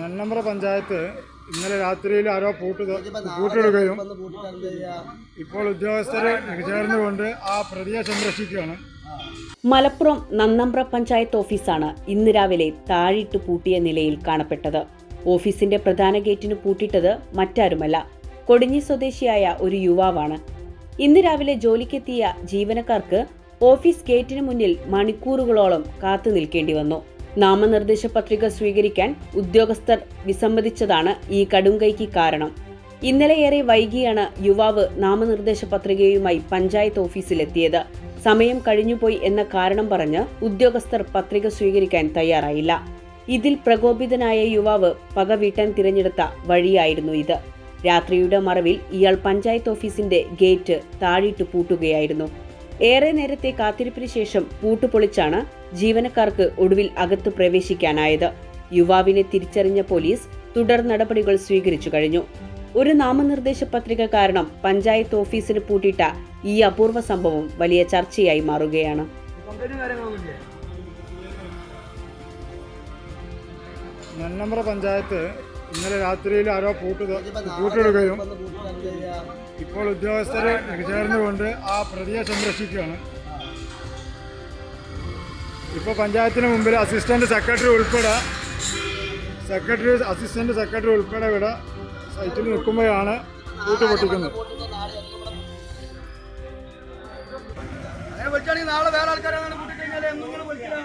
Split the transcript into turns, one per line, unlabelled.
നന്നമ്പ്ര പഞ്ചായത്ത് ഇന്നലെ രാത്രിയിൽ ആരോ പൂട്ട് പൂട്ടിടുകയും ഇപ്പോൾ ഉദ്യോഗസ്ഥരെ ചേർന്നുകൊണ്ട് ആ പ്രതിയെ സംരക്ഷിക്കുകയാണ്.
മലപ്പുറം നന്നമ്പ്ര പഞ്ചായത്ത് ഓഫീസാണ് ഇന്ന് രാവിലെ താഴിട്ട് പൂട്ടിയ നിലയിൽ കാണപ്പെട്ടത്. ഓഫീസിന്റെ പ്രധാന ഗേറ്റിന് പൂട്ടിട്ടത് മറ്റാരുമല്ല കൊടിഞ്ഞി സ്വദേശിയായ ഒരു യുവാവാണ്. ഇന്ന് രാവിലെ ജോലിക്കെത്തിയ ജീവനക്കാർക്ക് ഓഫീസ് ഗേറ്റിന് മുന്നിൽ മണിക്കൂറുകളോളം കാത്തു നിൽക്കേണ്ടി വന്നു. നാമനിർദ്ദേശ പത്രിക സ്വീകരിക്കാൻ ഉദ്യോഗസ്ഥർ വിസമ്മതിച്ചതാണ് ഈ കടുംകൈക്ക് കാരണം. ഇന്നലെ ഏറെ വൈകിയാണ് യുവാവ് നാമനിർദ്ദേശ പത്രികയുമായി പഞ്ചായത്ത് ഓഫീസിലെത്തിയത്. സമയം കഴിഞ്ഞുപോയി എന്ന കാരണം പറഞ്ഞ് ഉദ്യോഗസ്ഥർ പത്രിക സ്വീകരിക്കാൻ തയ്യാറായില്ല. ഇതിൽ പ്രകോപിതനായ യുവാവ് പക വീട്ടാൻ തിരഞ്ഞെടുത്ത വഴിയായിരുന്നു ഇത്. രാത്രിയുടെ മറവിൽ ഇയാൾ പഞ്ചായത്ത് ഓഫീസിന്റെ ഗേറ്റ് താഴിട്ട് പൂട്ടുകയായിരുന്നു. ഏറെ നേരത്തെ കാത്തിരിപ്പിന് ശേഷം പൂട്ടുപൊളിച്ചാണ് ജീവനക്കാർക്ക് ഒടുവിൽ അകത്തു പ്രവേശിക്കാനായത്. യുവാവിനെ തിരിച്ചറിഞ്ഞ പോലീസ് തുടർ നടപടികൾ സ്വീകരിച്ചു കഴിഞ്ഞു. ഒരു നാമനിർദ്ദേശ പത്രിക കാരണം പഞ്ചായത്ത് ഓഫീസിന് പൂട്ടിയിട്ട ഈ അപൂർവ സംഭവം വലിയ ചർച്ചയായി മാറുകയാണ്.
നന്നമ്പ്ര പഞ്ചായത്ത് ഇന്നലെ രാത്രിയിൽ ആരോ പൂട്ട് പൂട്ടെടുക്കുകയും ഇപ്പോൾ ഉദ്യോഗസ്ഥരെ ചേർന്നുകൊണ്ട് ആ പ്രതിയെ സംരക്ഷിക്കുകയാണ്. ഇപ്പോൾ പഞ്ചായത്തിന് മുമ്പിൽ അസിസ്റ്റന്റ് സെക്രട്ടറി ഉൾപ്പെടെ സെക്രട്ടറി അസിസ്റ്റന്റ് സെക്രട്ടറി ഉൾപ്പെടെ ഇവിടെ സൈറ്റിൽ നിൽക്കുമ്പോഴാണ് പൂട്ട് പൊട്ടിക്കുന്നത്.
നാളെ വേറെ ആൾക്കാരെ കൂട്ടിക്കഴിഞ്ഞാൽ എന്തെങ്കിലും വിളിക്കാം.